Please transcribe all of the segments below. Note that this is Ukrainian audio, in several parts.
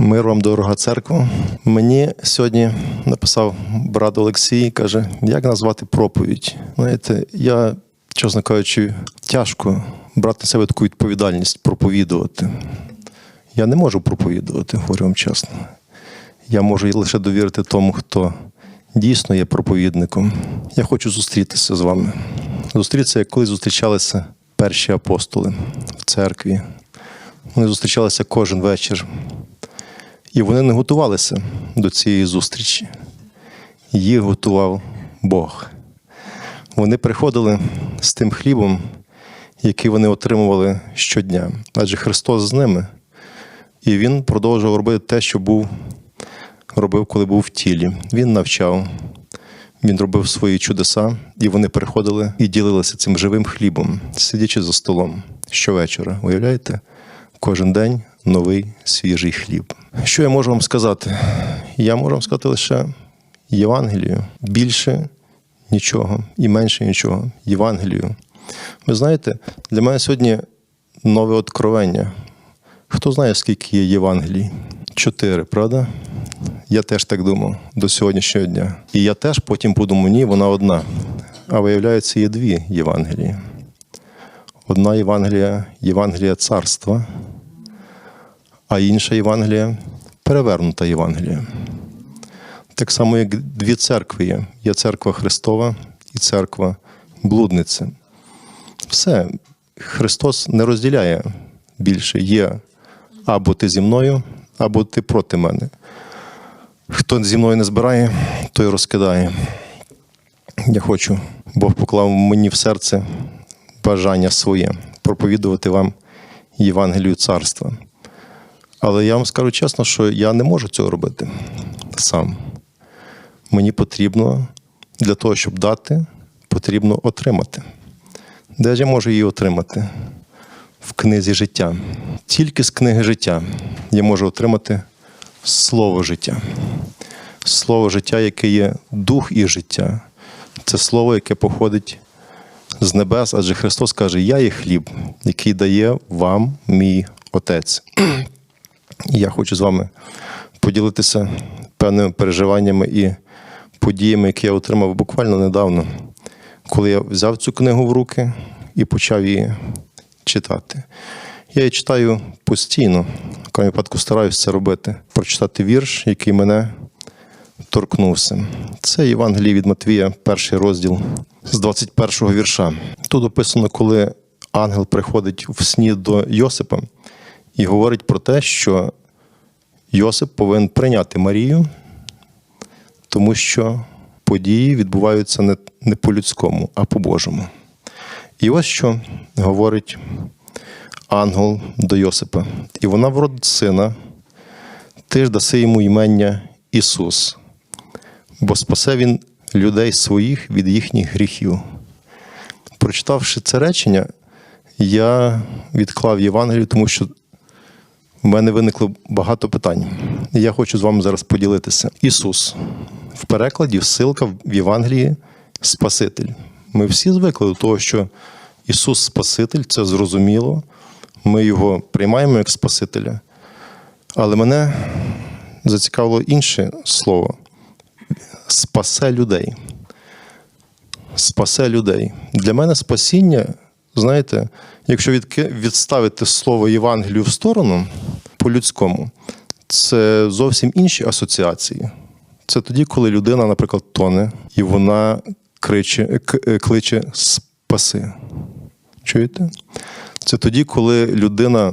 Мир вам, дорога церква. Мені сьогодні написав брат Олексій, каже, як назвати проповідь. Знаєте, я, чесно кажучи, тяжко брати на себе таку відповідальність проповідувати. Я не можу проповідувати, говорю вам чесно. Я можу лише довірити тому, хто дійсно є проповідником. Я хочу зустрітися з вами. Зустрітися, як коли зустрічалися перші апостоли в церкві. Вони зустрічалися кожен вечір. І вони не готувалися до цієї зустрічі. Їх готував Бог. Вони приходили з тим хлібом, який вони отримували щодня. Адже Христос з ними. І Він продовжував робити те, що був, робив, коли був в тілі. Він навчав, він робив свої чудеса, і вони приходили і ділилися цим живим хлібом, сидячи за столом щовечора. Уявляєте? Кожен день новий свіжий хліб. Що я можу вам сказати? Я можу вам сказати лише Євангелію. Більше нічого і менше нічого. Євангелію. Ви знаєте, для мене сьогодні нове откровення. Хто знає, скільки є Євангелій? Чотири, правда? Я теж так думав до сьогоднішнього дня. І я теж потім подумав, ні, вона одна. А виявляється, є дві Євангелії. Одна Євангелія Євангелія царства, а інша Євангелія перевернута Євангелія. Так само, як дві церкви є: є церква Христова і церква блудниці. Все, Христос не розділяє більше. Є або ти зі мною, або ти проти мене. Хто зі мною не збирає, той розкидає. Я хочу, Бог поклав мені в серце бажання своє проповідувати вам Євангелію царства. Але я вам скажу чесно, що я не можу цього робити сам. Мені потрібно для того, щоб дати, потрібно отримати. Де ж я можу її отримати? В книзі життя. Тільки з книги життя я можу отримати слово життя. Слово життя, яке є дух і життя. Це слово, яке походить з небес, адже Христос каже: Я є хліб, який дає вам мій Отець. І я хочу з вами поділитися певними переживаннями і подіями, які я отримав буквально недавно, коли я взяв цю книгу в руки і почав її читати. Я її читаю постійно, в крайньому випадку стараюся це робити, прочитати вірш, який мене торкнувся. Це Євангеліє від Матвія, перший розділ з 21 вірша. Тут описано, коли ангел приходить в сні до Йосипа і говорить про те, що Йосип повинен прийняти Марію, тому що події відбуваються не, не по-людському, а по-божому. І ось що говорить ангел до Йосипа. І вона вродить сина, ти ж даси йому імення Ісус, бо спасе він людей своїх від їхніх гріхів. Прочитавши це речення, я відклав Євангелію, тому що мене виникло багато питань. Я хочу з вами зараз поділитися. Ісус в перекладі всилка в Євангелії Спаситель. Ми всі звикли до того, що Ісус Спаситель це зрозуміло. Ми його приймаємо як Спасителя. Але мене зацікавило інше слово спасе людей. Спасе людей. Для мене спасіння, знаєте, якщо відставити слово Євангелію в сторону по-людському, це зовсім інші асоціації. Це тоді, коли людина, наприклад, тоне, і вона криче, е, кличе спаси. Чуєте? Це тоді, коли людина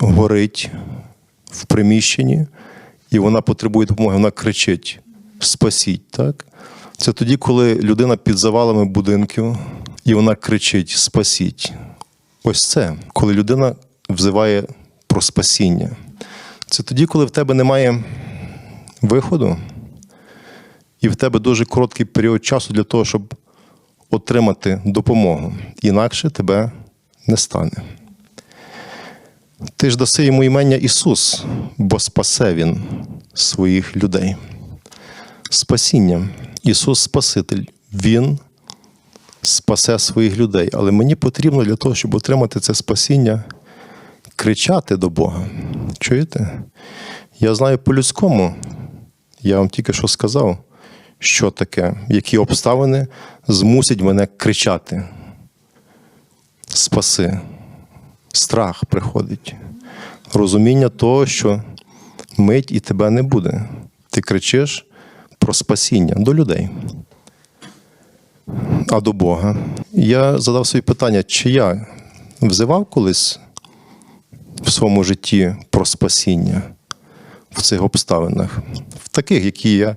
горить в приміщенні, і вона потребує допомоги, вона кричить: спасіть. Так? Це тоді, коли людина під завалами будинків, і вона кричить: Спасіть. Ось це, коли людина взиває про спасіння. Це тоді, коли в тебе немає виходу, і в тебе дуже короткий період часу для того, щоб отримати допомогу. Інакше тебе не стане. Ти ж даси йому імення Ісус, бо спасе Він своїх людей. Спасіння. Ісус Спаситель. Він спасе своїх людей. Але мені потрібно для того, щоб отримати це спасіння, кричати до Бога. Чуєте? Я знаю по-людському, я вам тільки що сказав, що таке, які обставини змусять мене кричати. Спаси. Страх приходить. Розуміння того, що мить і тебе не буде. Ти кричиш про спасіння до людей, а до Бога. Я задав собі питання, чи я взивав колись в своєму житті про спасіння в цих обставинах, в таких, які я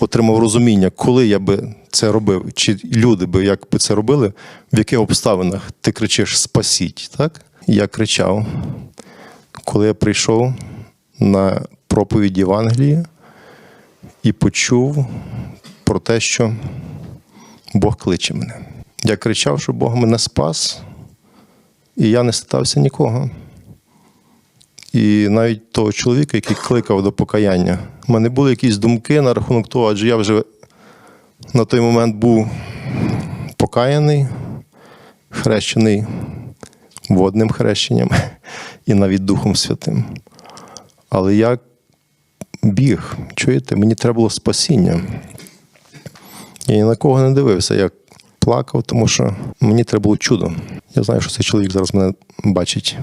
отримав розуміння, коли я би це робив, чи люди би як би це робили, в яких обставинах ти кричиш Спасіть, так? Я кричав, коли я прийшов на проповідь Євангелії і почув про те, що Бог кличе мене. Я кричав, що Бог мене спас, і я не статався нікого. І навіть того чоловіка, який кликав до покаяння, у мене були якісь думки на рахунок того, адже я вже на той момент був покаяний, хрещений водним хрещенням і навіть Духом Святим. Але я біг, чуєте, мені треба було спасіння. Я ні на кого не дивився, я плакав, тому що мені треба було чудо. Я знаю, що цей чоловік зараз мене бачить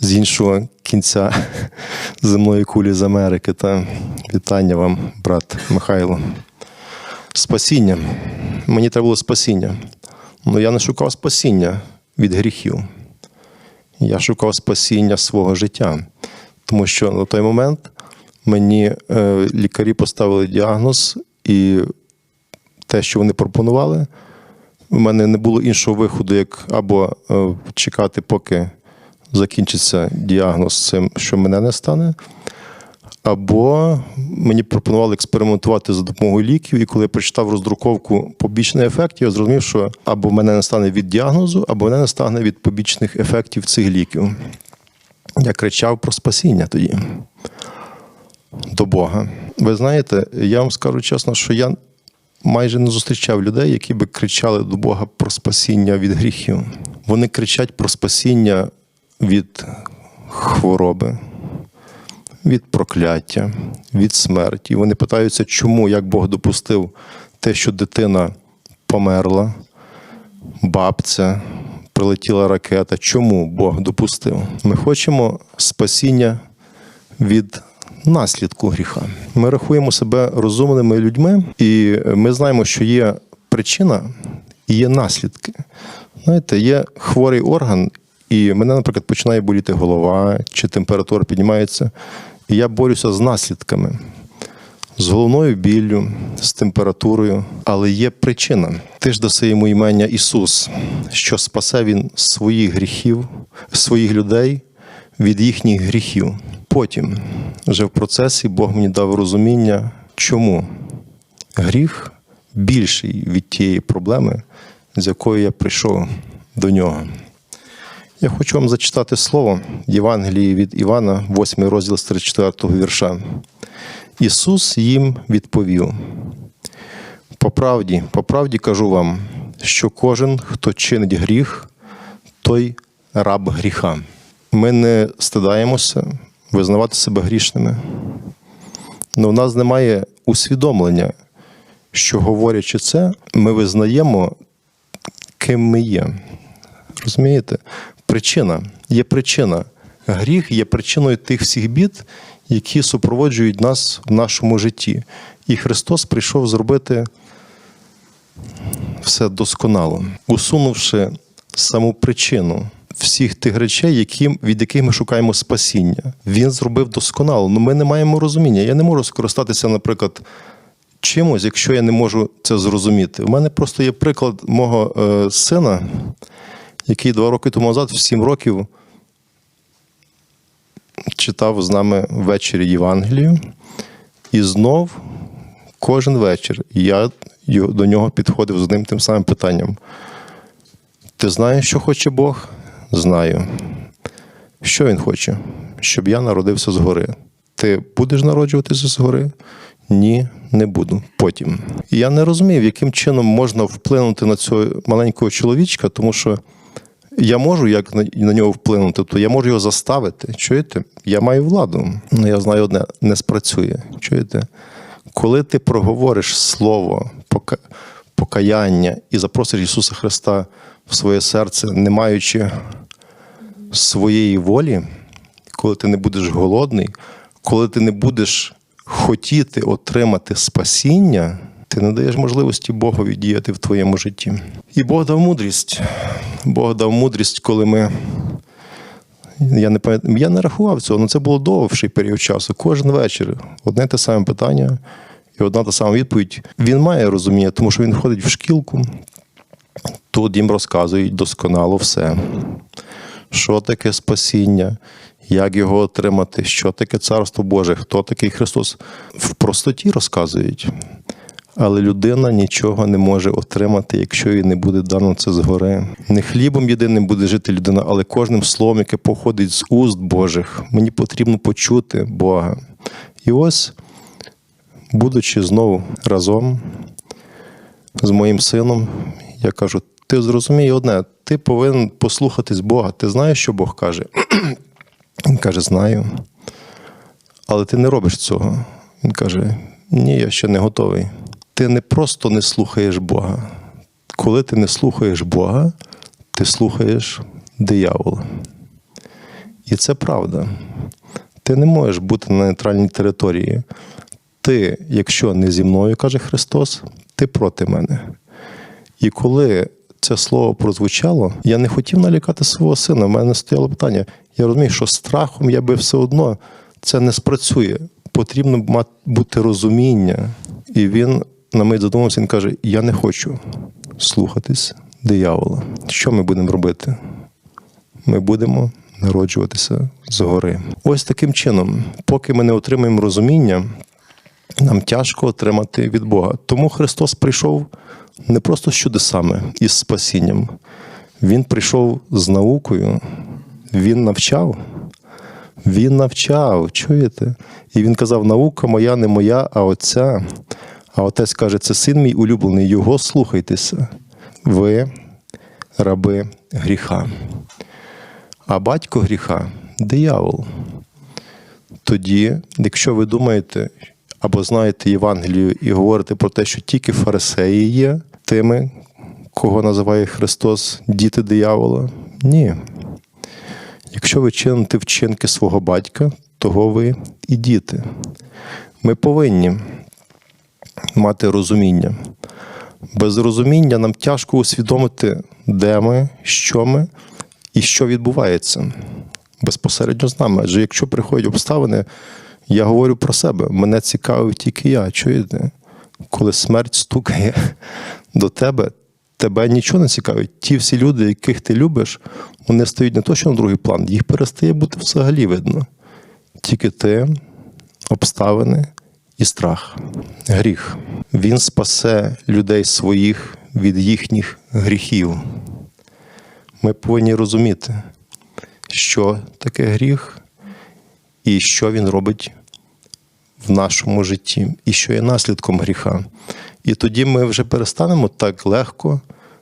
з іншого кінця земної кулі з Америки. Та вітання вам, брат Михайло. Спасіння. Мені треба було спасіння. Але я не шукав спасіння від гріхів. Я шукав спасіння свого життя. Тому що на той момент мені е, лікарі поставили діагноз, і те, що вони пропонували, у мене не було іншого виходу, як або е, чекати, поки закінчиться діагноз цим, що мене не стане. Або мені пропонували експериментувати за допомогою ліків, і коли я прочитав роздруковку побічних ефектів, я зрозумів, що або мене не стане від діагнозу, або мене не стане від побічних ефектів цих ліків. Я кричав про спасіння тоді до Бога. Ви знаєте, я вам скажу чесно, що я майже не зустрічав людей, які би кричали до Бога про спасіння від гріхів. Вони кричать про спасіння від хвороби, від прокляття, від смерті. Вони питаються, чому, як Бог допустив те, що дитина померла, бабця, прилетіла ракета. Чому Бог допустив? Ми хочемо спасіння від наслідку гріха. Ми рахуємо себе розумними людьми, і ми знаємо, що є причина і є наслідки. Знаєте, є хворий орган, і мене, наприклад, починає боліти голова, чи температура піднімається. І я борюся з наслідками, з головною біллю, з температурою. Але є причина. Ти ж даси йому імення Ісус, що спасе Він своїх гріхів, своїх людей від їхніх гріхів. Потім, вже в процесі, Бог мені дав розуміння, чому гріх більший від тієї проблеми, з якою я прийшов до нього. Я хочу вам зачитати слово Євангелії від Івана, 8 розділ з 34 вірша. Ісус їм відповів: по правді, по правді кажу вам, що кожен, хто чинить гріх, той раб гріха. Ми не стидаємося визнавати себе грішними. Але в нас немає усвідомлення, що говорячи це, ми визнаємо, ким ми є. Розумієте? Причина є причина. Гріх є причиною тих всіх бід, які супроводжують нас в нашому житті. І Христос прийшов зробити все досконало, усунувши саму причину всіх тих речей, які, від яких ми шукаємо спасіння. Він зробив досконало. але ми не маємо розуміння. Я не можу скористатися, наприклад, чимось, якщо я не можу це зрозуміти. У мене просто є приклад мого е, сина, який два роки тому назад, в сім років, читав з нами ввечері Євангелію. І знов кожен вечір я до нього підходив з одним тим самим питанням. Ти знаєш, що хоче Бог? Знаю. Що він хоче? Щоб я народився згори. Ти будеш народжуватися згори? Ні, не буду. Потім. І я не розумів, яким чином можна вплинути на цього маленького чоловічка, тому що Я можу як на, на нього вплинути, тобто я можу його заставити. Чуєте? Я маю владу. Ну я знаю одне, не спрацює. Чуєте? Коли ти проговориш слово пока, покаяння і запросиш Ісуса Христа в своє серце, не маючи своєї волі, коли ти не будеш голодний, коли ти не будеш хотіти отримати спасіння, ти не даєш можливості Богові діяти в твоєму житті. І Бог дав мудрість. Бог дав мудрість, коли ми. Я не пам'ятаю, я не рахував цього, але це було довший період часу. Кожен вечір одне те саме питання і одна та сама відповідь. Він має розуміння, тому що він ходить в шкілку. Тут їм розказують досконало все. Що таке спасіння, як його отримати, що таке Царство Боже, хто такий Христос. В простоті розказують. Але людина нічого не може отримати, якщо їй не буде дано це згори. Не хлібом єдиним буде жити людина, але кожним словом, яке походить з уст Божих. Мені потрібно почути Бога. І ось, будучи знову разом з моїм сином, я кажу: ти зрозумій одне, ти повинен послухатись Бога. Ти знаєш, що Бог каже? Він каже, знаю. Але ти не робиш цього. Він каже: Ні, я ще не готовий. Ти не просто не слухаєш Бога. Коли ти не слухаєш Бога, ти слухаєш диявола. І це правда. Ти не можеш бути на нейтральній території. Ти, якщо не зі мною, каже Христос, ти проти мене. І коли це слово прозвучало, я не хотів налякати свого сина. У мене стояло питання. Я розумію, що страхом я би все одно це не спрацює. Потрібно бути розуміння. І він на мить задумався, він каже: Я не хочу слухатись диявола. Що ми будемо робити? Ми будемо народжуватися згори. Ось таким чином, поки ми не отримаємо розуміння, нам тяжко отримати від Бога. Тому Христос прийшов не просто з чудесами і з спасінням. Він прийшов з наукою, він навчав. Він навчав, чуєте? І він казав: наука моя не моя, а отця. А отець каже, це син мій улюблений, його слухайтеся. Ви раби гріха. А батько гріха диявол. Тоді, якщо ви думаєте або знаєте Євангелію і говорите про те, що тільки фарисеї є тими, кого називає Христос діти диявола, ні. Якщо ви чините вчинки свого батька, того ви і діти. Ми повинні мати розуміння. Без розуміння нам тяжко усвідомити, де ми, що ми і що відбувається безпосередньо з нами. Адже якщо приходять обставини, я говорю про себе, мене цікавив тільки я. Чуєте? Коли смерть стукає до тебе, тебе нічого не цікавить. Ті всі люди, яких ти любиш, вони стають не то, що на другий план, їх перестає бути взагалі видно. Тільки ти, обставини і страх, гріх. Він спасе людей своїх від їхніх гріхів. Ми повинні розуміти, що таке гріх і що він робить в нашому житті, і що є наслідком гріха. І тоді ми вже перестанемо так легко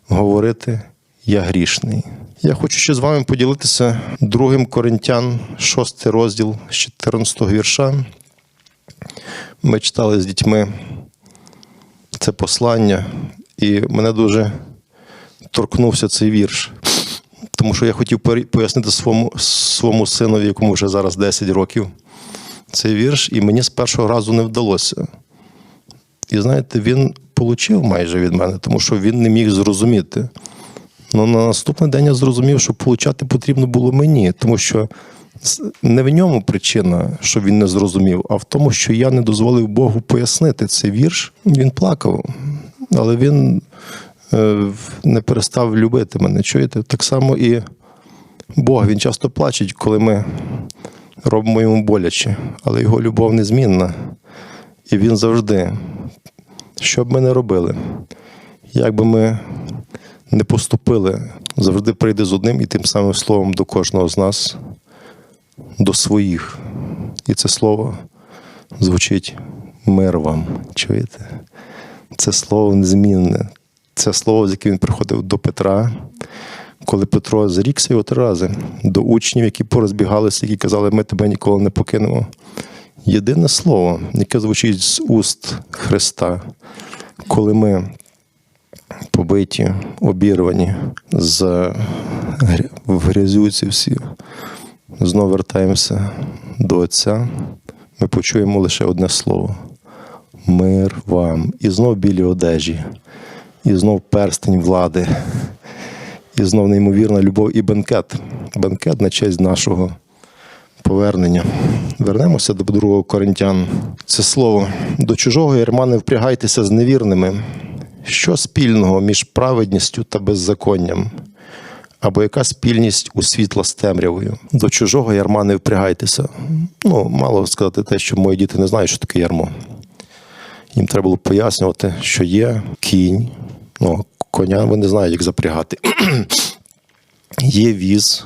говорити Я грішний. Я хочу ще з вами поділитися другим Коринтян, 6 розділ з 14 вірша. Ми читали з дітьми це послання, і мене дуже торкнувся цей вірш. Тому що я хотів пояснити своєму, своєму синові, якому вже зараз 10 років, цей вірш, і мені з першого разу не вдалося. І знаєте, він получив майже від мене, тому що він не міг зрозуміти. Ну на наступний день я зрозумів, що получати потрібно було мені, тому що не в ньому причина, що він не зрозумів, а в тому, що я не дозволив Богу пояснити цей вірш. Він плакав, але він е, не перестав любити мене. Чуєте? Так само і Бог він часто плаче, коли ми робимо йому боляче, але його любов незмінна. І він завжди, що б ми не робили, як би ми не поступили, завжди прийде з одним і тим самим словом до кожного з нас, до своїх. І це слово звучить мир вам. Чуєте? Це слово незмінне. Це слово, з яким він приходив до Петра, коли Петро зрікся його три рази до учнів, які порозбігалися, які казали, ми тебе ніколи не покинемо. Єдине слово, яке звучить з уст Христа, коли ми побиті, обірвані, з грязюці всі, знову вертаємося до Отця, ми почуємо лише одне слово: мир вам. І знов білі одежі, і знов перстень влади, і знов неймовірна любов і бенкет. Бенкет на честь нашого повернення. Вернемося до 2 Коринтян. Це слово до чужого ярма не впрягайтеся з невірними. Що спільного між праведністю та беззаконням? Або яка спільність у світла з темрявою? До чужого ярма не впрягайтеся. Ну, мало сказати те, що мої діти не знають, що таке ярмо. Їм треба було пояснювати, що є кінь, ну, коня вони знають, як запрягати. є віз,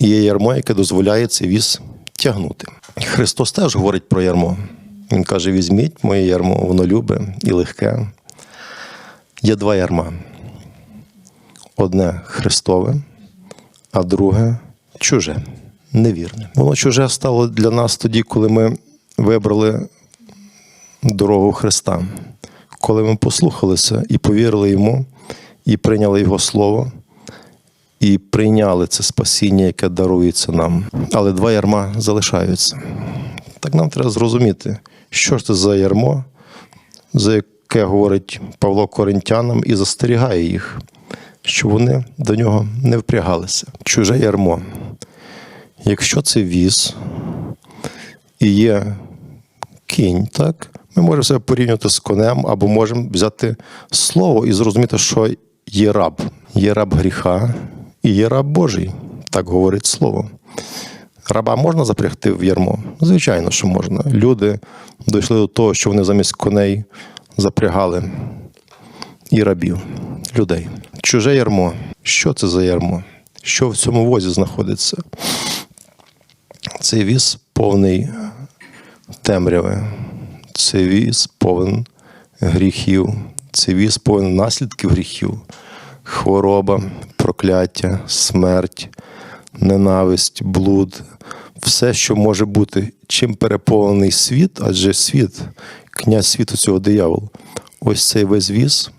є ярмо, яке дозволяє цей віз тягнути. Христос теж говорить про ярмо. Він каже: візьміть моє ярмо, воно любе і легке. Є два ярма: одне Христове, а друге чуже, невірне. Воно чуже стало для нас тоді, коли ми вибрали дорогу Христа, коли ми послухалися і повірили йому, і прийняли Його Слово, і прийняли це спасіння, яке дарується нам. Але два ярма залишаються. Так нам треба зрозуміти, що ж це за ярмо, за яке говорить Павло Коринтянам і застерігає їх, що вони до нього не впрягалися. Чуже ярмо. Якщо це віз і є кінь, так? Ми можемо себе порівнювати з конем, або можемо взяти слово і зрозуміти, що є раб. Є раб гріха і є раб Божий. Так говорить слово. Раба можна запрягти в ярмо? Звичайно, що можна. Люди дійшли до того, що вони замість коней запрягали і рабів, людей. Чуже ярмо. Що це за ярмо? Що в цьому возі знаходиться? Цей віз повний темряви. Цей віз повен гріхів. Цей віз повен наслідків гріхів, хвороба, прокляття, смерть, ненависть, блуд, все, що може бути, чим переповнений світ, адже світ, князь світу цього диявол. Ось цей весь віз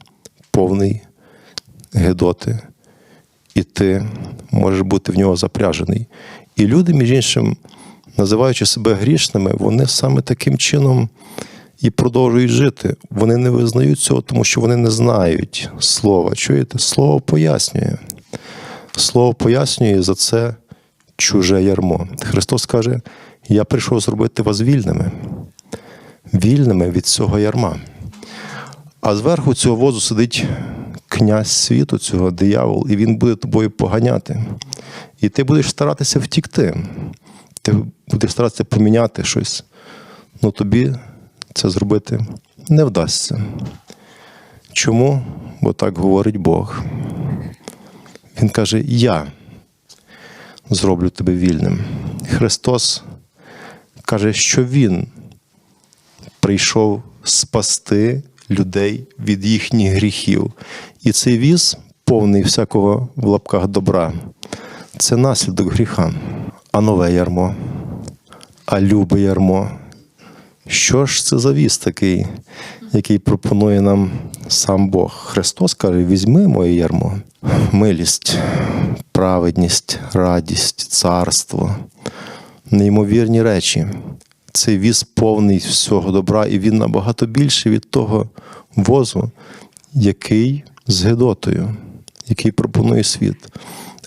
повний гедоти, і ти можеш бути в нього запряжений. І люди, між іншим, називаючи себе грішними, вони саме таким чином і продовжують жити. Вони не визнають цього, тому що вони не знають слова. Чуєте? Слово пояснює. Слово пояснює за це чуже ярмо. Христос каже: Я прийшов зробити вас вільними, вільними від цього ярма. А зверху цього возу сидить князь світу, цього диявол, і він буде тобою поганяти. І ти будеш старатися втікти. Ти будеш старатися поміняти щось. Ну тобі це зробити не вдасться. Чому? Бо так говорить Бог. Він каже: Я зроблю тебе вільним. Христос каже, що Він прийшов спасти людей від їхніх гріхів. І цей віз, повний всякого в лапках добра, це наслідок гріха. А нове ярмо, а любе ярмо. Що ж це за віз такий, який пропонує нам сам Бог? Христос каже: візьми моє ярмо, милість, праведність, радість, царство, неймовірні речі. Цей віз повний всього добра, і він набагато більший від того возу, який з Гедотою, який пропонує світ.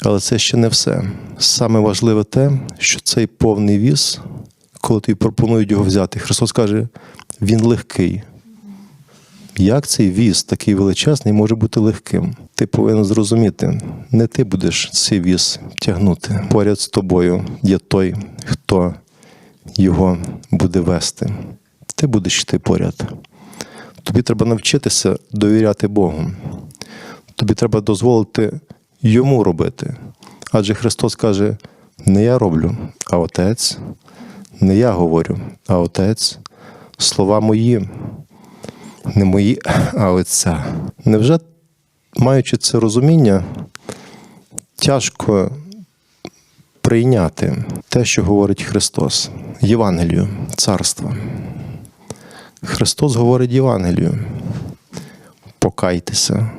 Але це ще не все. Саме важливе те, що цей повний віз, коли тобі пропонують його взяти, Христос каже, він легкий. Як цей віз, такий величезний, може бути легким? Ти повинен зрозуміти, не ти будеш цей віз тягнути. Поряд з тобою є той, хто його буде вести. Ти будеш йти поряд. Тобі треба навчитися довіряти Богу. Тобі треба дозволити йому робити. Адже Христос каже: не я роблю, а Отець, не я говорю, а Отець, слова мої, не мої, а Отця. Невже, маючи це розуміння, тяжко прийняти те, що говорить Христос, Євангелію, царства. Христос говорить Євангелію. Покайтеся,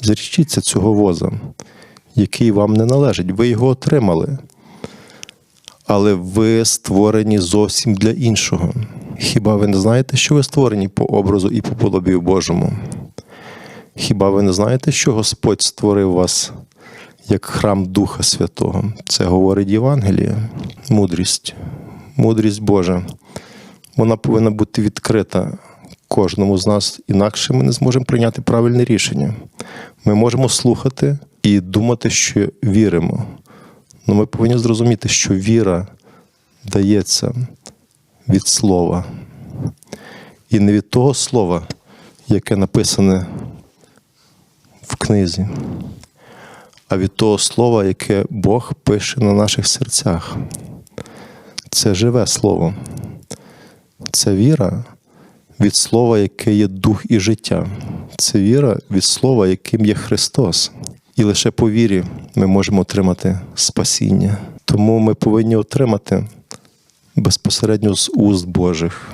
зрічіться цього воза, який вам не належить. Ви його отримали. Але ви створені зовсім для іншого. Хіба ви не знаєте, що ви створені по образу і по подобію Божому? Хіба ви не знаєте, що Господь створив вас як храм Духа Святого? Це говорить Євангеліє, мудрість, мудрість Божа. Вона повинна бути відкрита кожному з нас, інакше ми не зможемо прийняти правильне рішення. Ми можемо слухати і думати, що віримо. Але ми повинні зрозуміти, що віра дається від слова. І не від того слова, яке написане в книзі, а від того слова, яке Бог пише на наших серцях. Це живе слово. Це віра від слова, яке є дух і життя. Це віра від слова, яким є Христос. І лише по вірі ми можемо отримати спасіння. Тому ми повинні отримати безпосередньо з уст Божих.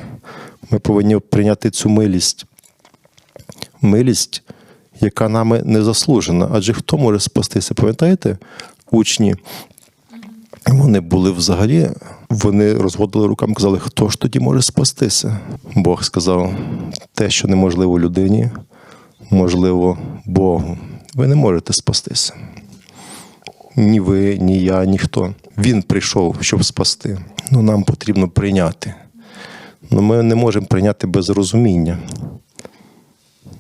Ми повинні прийняти цю милість. Милість, яка нами не заслужена. Адже хто може спастися? Пам'ятаєте, учні? Вони були взагалі, вони розводили руками, казали, хто ж тоді може спастися? Бог сказав, те, що неможливо людині, можливо Богу. Ви не можете спастися. Ні ви, ні я, ніхто. Він прийшов, щоб спасти. Ну, нам потрібно прийняти. Ну, ми не можемо прийняти без розуміння.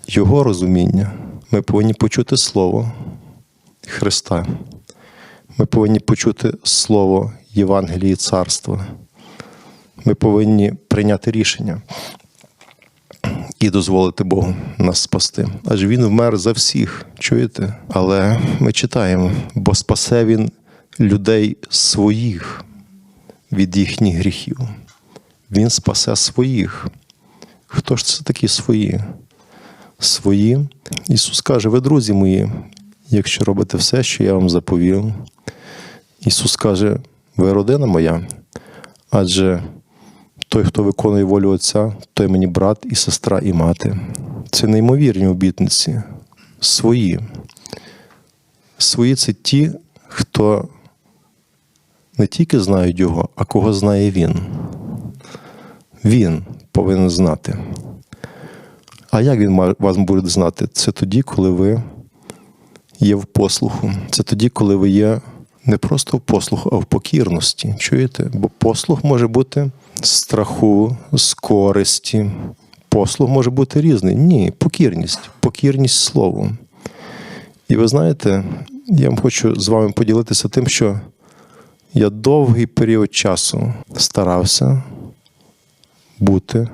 Його розуміння. Ми повинні почути Слово Христа. Ми повинні почути Слово Євангелії Царства. Ми повинні прийняти рішення і дозволити Богу нас спасти. Адже Він вмер за всіх, чуєте? Але ми читаємо, бо спасе Він людей своїх від їхніх гріхів. Він спасе своїх. Хто ж це такі свої? Свої. Ісус каже, ви, друзі мої, якщо робите все, що я вам заповів. Ісус каже, ви родина моя, адже той, хто виконує волю Отця, той мені брат і сестра, і мати. Це неймовірні обітниці. Свої. Свої це ті, хто не тільки знають Його, а кого знає Він. Він повинен знати. А як він вас буде знати? Це тоді, коли ви є в послуху. Це тоді, коли ви є не просто в послуху, а в покірності. Чуєте? Бо послух може бути з страху, з користі. Послуг може бути різний. Ні, покірність, покірність слову. І ви знаєте, я вам хочу з вами поділитися тим, що я довгий період часу старався бути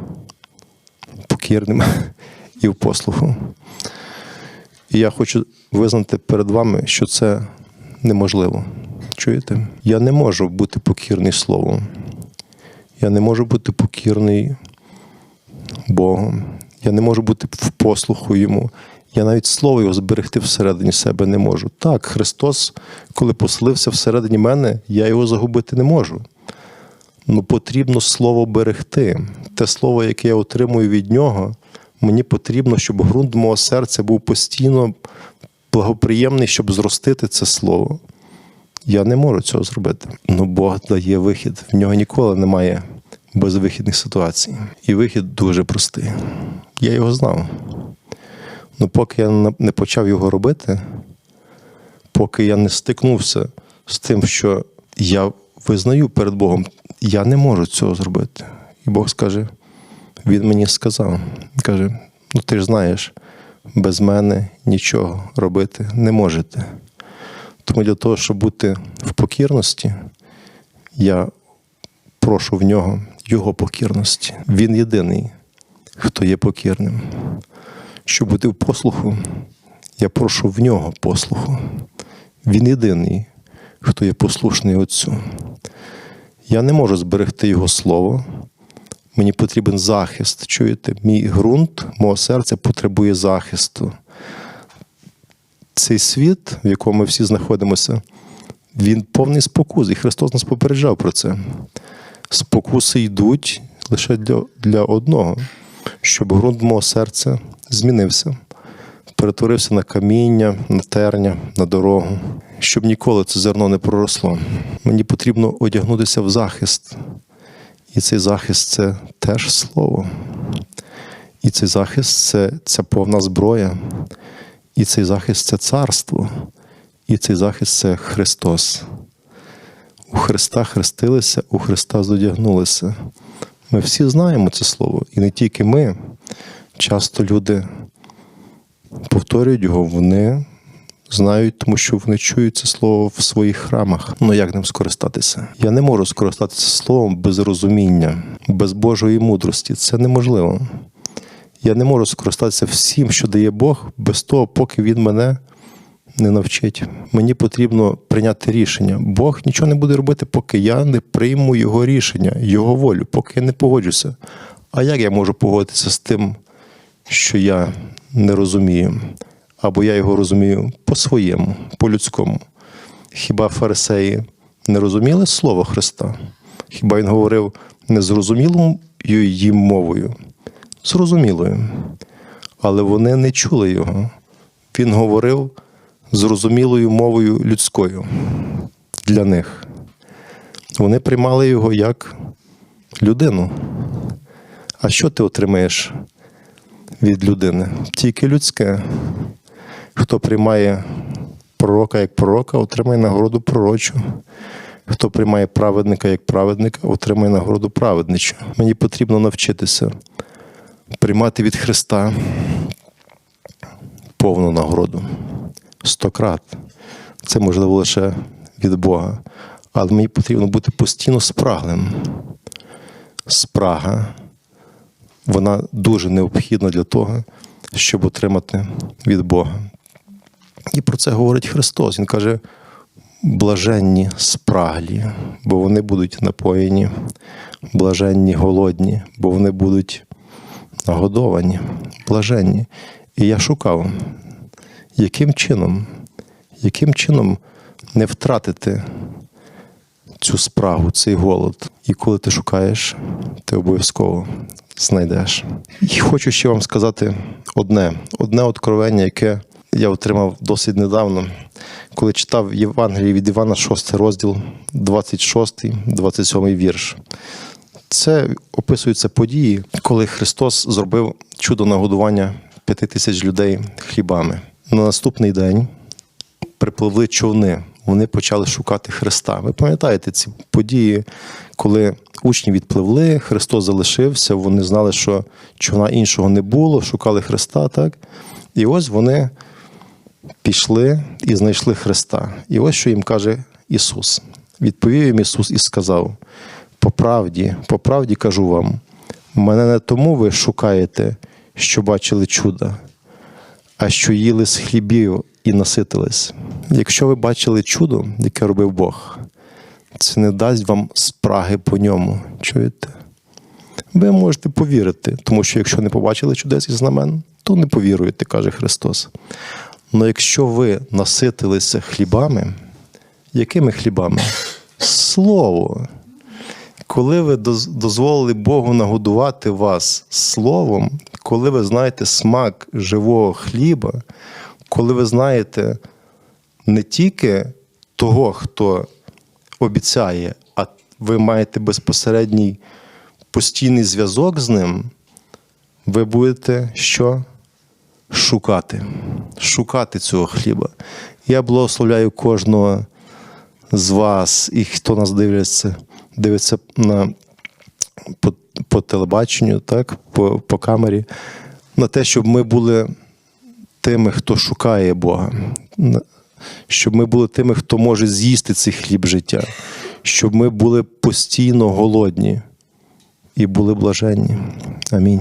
покірним і в послуху. І я хочу визнати перед вами, що це неможливо. Чуєте? Я не можу бути покірний Слову. Я не можу бути покірний Богу. Я не можу бути в послуху йому. Я навіть слово його зберегти всередині себе не можу. Так, Христос, коли поселився всередині мене, я його загубити не можу. Ну потрібно слово берегти. Те слово, яке я отримую від нього, мені потрібно, щоб ґрунт мого серця був постійно благоприємний, щоб зростити це слово. Я не можу цього зробити. Ну Бог дає вихід. В нього ніколи немає безвихідних ситуацій. І вихід дуже простий. Я його знав. Ну, поки я не почав його робити, поки я не стикнувся з тим, що я визнаю перед Богом, я не можу цього зробити. І Бог скаже, Він мені сказав, каже: ну ти ж знаєш, без мене нічого робити не можете. Тому для того, щоб бути в покірності, я прошу в нього Його покірності. Він єдиний, хто є покірним. Щоб бути в послуху, я прошу в нього послуху. Він єдиний, хто є послушний Отцю. Я не можу зберегти Його слово. Мені потрібен захист. Чуєте, мій ґрунт, мого серця потребує захисту. Цей світ, в якому ми всі знаходимося, він повний спокус, і Христос нас попереджав про це. Спокуси йдуть лише для, для одного, щоб ґрунт мого серця змінився, перетворився на каміння, на терня, на дорогу, щоб ніколи це зерно не проросло. Мені потрібно одягнутися в захист. І цей захист це теж слово. І цей захист це, це повна зброя. І цей захист це царство. І цей захист це Христос. У Христа хрестилися, у Христа зодягнулися. Ми всі знаємо це слово. І не тільки ми. Часто люди повторюють його, вони знають, тому що вони чують це слово в своїх храмах. Ну як ним скористатися? Я не можу скористатися словом без розуміння, без Божої мудрості. Це неможливо. Я не можу скористатися всім, що дає Бог, без того, поки Він мене не навчить. Мені потрібно прийняти рішення. Бог нічого не буде робити, поки я не прийму його рішення, його волю, поки я не погоджуся. А як я можу погодитися з тим, що я не розумію? Або я його розумію по-своєму, по-людському. Хіба фарисеї не розуміли слово Христа? Хіба він говорив незрозумілою їм мовою? Зрозумілою. Але вони не чули його. Він говорив зрозумілою мовою людською для них. Вони приймали його як людину. А що ти отримаєш від людини? Тільки людське. Хто приймає пророка як пророка, отримає нагороду пророчу. Хто приймає праведника як праведника, отримає нагороду праведничу. Мені потрібно навчитися приймати від Христа повну нагороду. Стократ. Це можливо лише від Бога. Але мені потрібно бути постійно спраглим. Спрага, вона дуже необхідна для того, щоб отримати від Бога. І про це говорить Христос. Він каже: блаженні спраглі, бо вони будуть напоєні, блаженні голодні, бо вони будуть нагодовані, блаженні. І я шукав, яким чином, яким чином не втратити цю спрагу, цей голод. І коли ти шукаєш, ти обов'язково знайдеш. І хочу ще вам сказати одне: одне откровення, яке я отримав досить недавно, коли читав Євангеліє від Івана, 6 розділ, 26, 27 вірш. Це описуються події, коли Христос зробив чудо нагодування п'яти тисяч людей хлібами. На наступний день припливли човни. Вони почали шукати Христа. Ви пам'ятаєте ці події, коли учні відпливли, Христос залишився, вони знали, що човна іншого не було, шукали Христа, так? І ось вони пішли і знайшли Христа. І ось що їм каже Ісус. Відповів їм Ісус і сказав: по правді, по правді кажу вам, мене не тому ви шукаєте, що бачили чуда, а що їли з хлібів і наситились. Якщо ви бачили чудо, яке робив Бог, це не дасть вам спраги по ньому. Чуєте? Ви можете повірити, тому що якщо не побачили чудес і знамен, то не повіруєте, каже Христос. Але якщо ви наситилися хлібами, якими хлібами? Слово. Коли ви дозволили Богу нагодувати вас словом, коли ви знаєте смак живого хліба, коли ви знаєте не тільки того, хто обіцяє, а ви маєте безпосередній постійний зв'язок з ним, ви будете що? Шукати, шукати цього хліба. Я благословляю кожного з вас, і хто нас дивиться, дивиться на, по, по телебаченню, так, по, по камері, на те, щоб ми були тими, хто шукає Бога, щоб ми були тими, хто може з'їсти цей хліб життя, щоб ми були постійно голодні і були блаженні. Амінь.